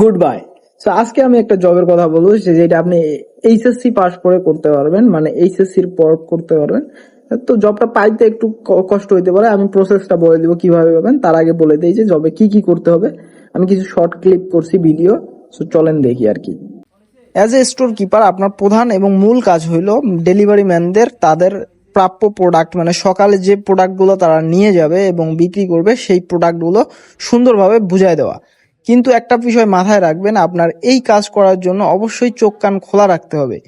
Good bye তো আজকে আমি একটা জবের কথা বলব যেটা আপনি এইচএসসি পাস করে করতে পারবেন মানে এইচএসসির পর করতে পারবেন। তো জবটা পাইতে একটু কষ্ট হইতে পারে। আমি প্রসেসটা বলে দিব কীভাবে পাবেন। তার আগে বলে দিই যে জবে কি কি করতে হবে। আমি কিছু শর্ট ক্লিপ করছি ভিডিও সো চলেন দেখি আর কি। অ্যাজ এ স্টোর কিপার আপনার প্রধান এবং মূল কাজ হইল ডেলিভারি ম্যানদের তাদের প্রাপ্য প্রোডাক্ট মানে সকালে যে প্রোডাক্টগুলো তারা নিয়ে যাবে এবং বিক্রি করবে, সেই প্রোডাক্টগুলো সুন্দরভাবে বুঝাই দেওয়া। কিন্তু একটা বিষয় মাথায় রাখবেন, আপনার এই কাজ করার জন্য অবশ্যই চোখ কান খোলা রাখতে হবে।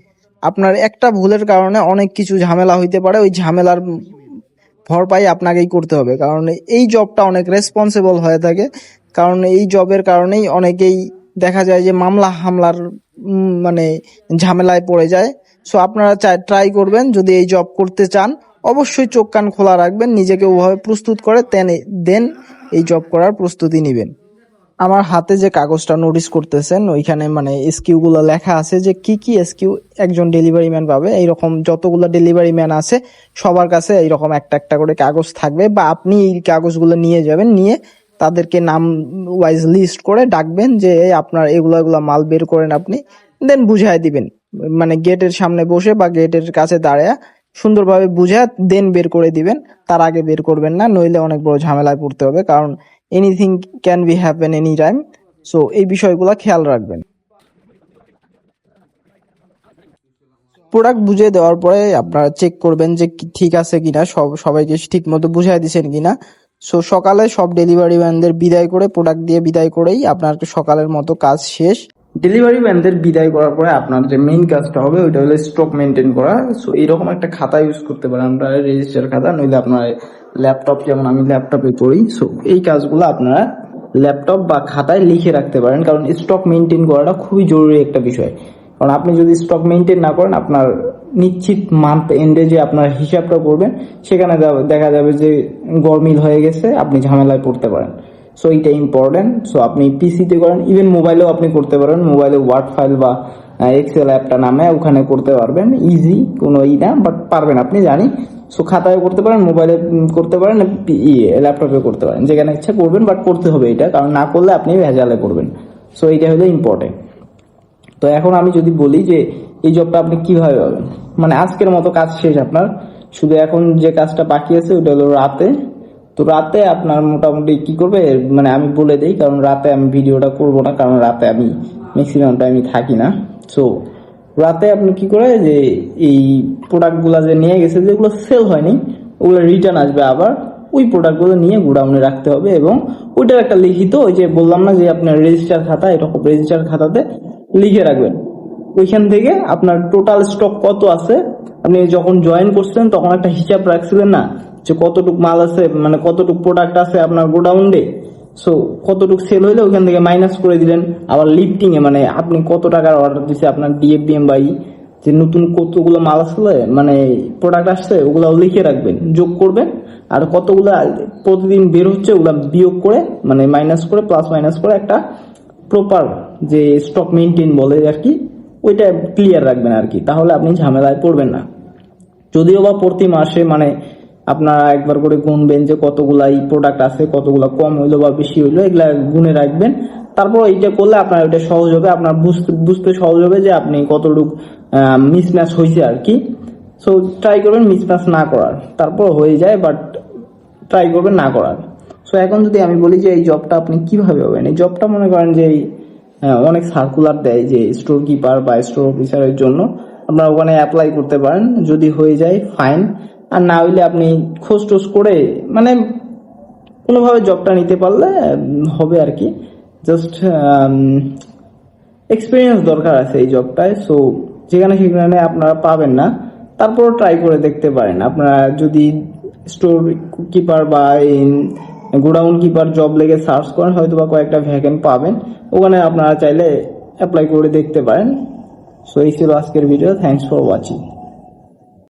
আপনার একটা ভুলের কারণে অনেক কিছু ঝামেলা হইতে পারে, ওই ঝামেলার ভরপাই আপনাকেই করতে হবে। কারণ এই জবটা অনেক রেসপন্সিবল হয়ে থাকে, কারণ এই জবের কারণেই অনেকেই দেখা যায় যে মামলা হামলার মানে ঝামেলায় পড়ে যায়। সো আপনারা ট্রাই করবেন, যদি এই জব করতে চান, অবশ্যই চোখ কান খোলা রাখবেন, নিজেকে ওভাবে প্রস্তুত করে দেন এই জব করার প্রস্তুতি নেবেন। আমার হাতে যে কাগজটা নোটিস করতেছেন, ওইখানে মানে এসকিউ গুলো লেখা আছে যে কি কি এসকিউ একজন ডেলিভারি ম্যান পাবে। এইরকম যতগুলো ডেলিভারি ম্যান আছে, সবার কাছে এইরকম একটা একটা করে কাগজ থাকবে বা আপনি এই কাগজগুলো নিয়ে যাবেন, নিয়ে তাদেরকে নাম ওয়াইজ লিস্ট করে ডাকবেন যে আপনার এগুলা এগুলা মাল বের করেন আপনি। দেন বুঝাই দিবেন। মানে গেটের সামনে বসে বা গেটের কাছে দাঁড়ায় সুন্দরভাবে বুঝা দেন বের করে দিবেন। তার আগে বের করবেন না, নইলে অনেক বড় ঝামেলায় পড়তে হবে। কারণ anything can be happen any time so এই বিষয়গুলো খেয়াল রাখবেন। প্রোডাক্ট বুঝিয়ে দেওয়ার পরে আপনারা চেক করবেন যে ঠিক আছে কিনা, সব, সবাইকে ঠিক মতো বুঝাই দিচ্ছেন কিনা। সো সকালে সব ডেলিভারি ম্যানদের বিদায় করে প্রোডাক্ট দিয়ে বিদায় করেই আপনার সকালের মতো কাজ শেষ। ডেলিভারি ম্যানদের বিদায় করার পরে আপনার যে মেইন কাজটা হবে, ওইটা হলো স্টক মেনটেন করা। সো এইরকম একটা খাতা ইউজ করতে পারেন, আপনারা রেজিস্টার খাতা, নইলে আপনার ল্যাপটপ যেমন আমি ল্যাপটপে করি সো এই কাজগুলো আপনারা ল্যাপটপ বা খাতায় লিখে রাখতে পারেন, কারণ স্টক মেনটেন করাটা খুবই জরুরি একটা বিষয়। কারণ আপনি যদি স্টক মেনটেন না করেন, আপনার নিশ্চিত মান্থ এন্ডে যে আপনার হিসাবটা করবেন, সেখানে দেখা যাবে যে গরমিল হয়ে গেছে, আপনি ঝামেলায় পড়তে পারেন। সো এইটা ইম্পর্টেন্ট সো আপনি পিসিতে করেন ইভেন মোবাইলেও আপনি করতে পারেন মোবাইলে ওয়ার্ড ফাইল বা এক্সেল অ্যাপটা নামে ওখানে করতে পারবেন ইজি কোনো ই না বাট পারবেন। আপনি জানি, সো খাতায় করতে পারেন মোবাইলে করতে পারেন ইয়ে ল্যাপটপে করতে পারেন, যেখানে ইচ্ছা করবেন বাট করতে হবে এটা, কারণ না করলে আপনি ভেজালে করবেন। সো এইটা হলো ইম্পর্টেন্ট তো এখন আমি যদি বলি যে, এই জবটা আপনি কীভাবে পাবেন? মানে আজকের মতো কাজ শেষ আপনার। শুধু এখন যে কাজটা বাকি আছে, ওটা হলো রাতে। তো রাতে আপনার মোটামুটি কি করবে? মানে আমি বলে দিই, কারণ রাতে আমি ভিডিওটা করব না, কারণ রাতে আমি ম্যাক্সিমাম টাইমই থাকি না। সো রাতে আপনি কি করে যে এই প্রোডাক্টগুলো যে নিয়ে গেছে, যেগুলো সেল হয়নি, ওগুলো রিটার্ন আসবে আবার, ওই প্রোডাক্টগুলো নিয়ে গোডাউনে রাখতে হবে এবং ওইটার একটা লিখিত ওই যে বললাম না যে আপনার রেজিস্টার খাতা, এরকম রেজিস্টার খাতাতে লিখে রাখবেন। ওইখান থেকে আপনার টোটাল স্টক কত আছে, আপনি যখন জয়েন করছেন, তখন একটা হিসাব রাখছিলেন না যে কতটুক মাল আছে মানে কতটুক প্রোডাক্ট আছে আপনার গোডাউনে। সো কতটুকু সেল হইলে ওইখান থেকে মাইনাস করে দিলেন। আবার লিফটিং এ মানে আপনি কত টাকার অর্ডার দিছে আপনার ডিএফবিএম বাই, যে নতুন কতগুলো মাল আসলে মানে প্রোডাক্ট আসছে, ওগুলো লিখে রাখবেন, যোগ করবেন। আর কতগুলো প্রতিদিন বের হচ্ছে, ওগুলা বিয়োগ করে মানে মাইনাস করে প্লাস মাইনাস করে একটা প্রপার যে স্টক মেনটেন বলে আর কি, ওইটা ক্লিয়ার রাখবেন আর কি। তাহলে আপনি ঝামেলায় পড়বেন না। যদিও বা প্রতি মাসে মানে আপনারা একবার করে গুনবেন যে কতগুলা এই প্রোডাক্ট আছে, কতগুলা কম হইল বা বেশি হইল, এগুলা গুনে রাখবেন। তারপর এইটা করলে আপনার ওইটা সহজ হবে, আপনার বুঝতে বুঝতে সহজ হবে যে আপনি কতটুক মিসম্যাচ হয়েছে আর কি। সো ট্রাই করবেন মিসম্যাচ না করার। তারপর হয়ে যায় বাট ট্রাই করবেন না করার। সো এখন যদি আমি বলি যে এই জবটা আপনি কীভাবে হবেন এই জবটা মনে করেন যে অনেক সার্কুলার দেয় যে স্টোর কিপার বা স্টোর অফিসারের জন্য। আপনারা ওখানে অ্যাপ্লাই করতে পারেন, যদি হয়ে যায় ফাইন আর না হইলে আপনি খোঁজ টোজ করে মানে কোনোভাবে জবটা নিতে পারলে হবে আর কি। জাস্ট এক্সপিরিয়েন্স দরকার আছে এই জবটায় সো যেখানে সেখানে আপনারা পাবেন না। তারপর ট্রাই করে দেখতে পারেন। আপনারা যদি স্টোর কিপার বা গোডাউন কিপার জব লেগে সার্চ করেন হয়তো বা কয়েকটা ভ্যাকেন্ট পাবেন। ওখানে আপনারা চাইলে অ্যাপ্লাই করে দেখতে পারেন। সো এই ছিল আজকের ভিডিও থ্যাংকস ফর ওয়াচিং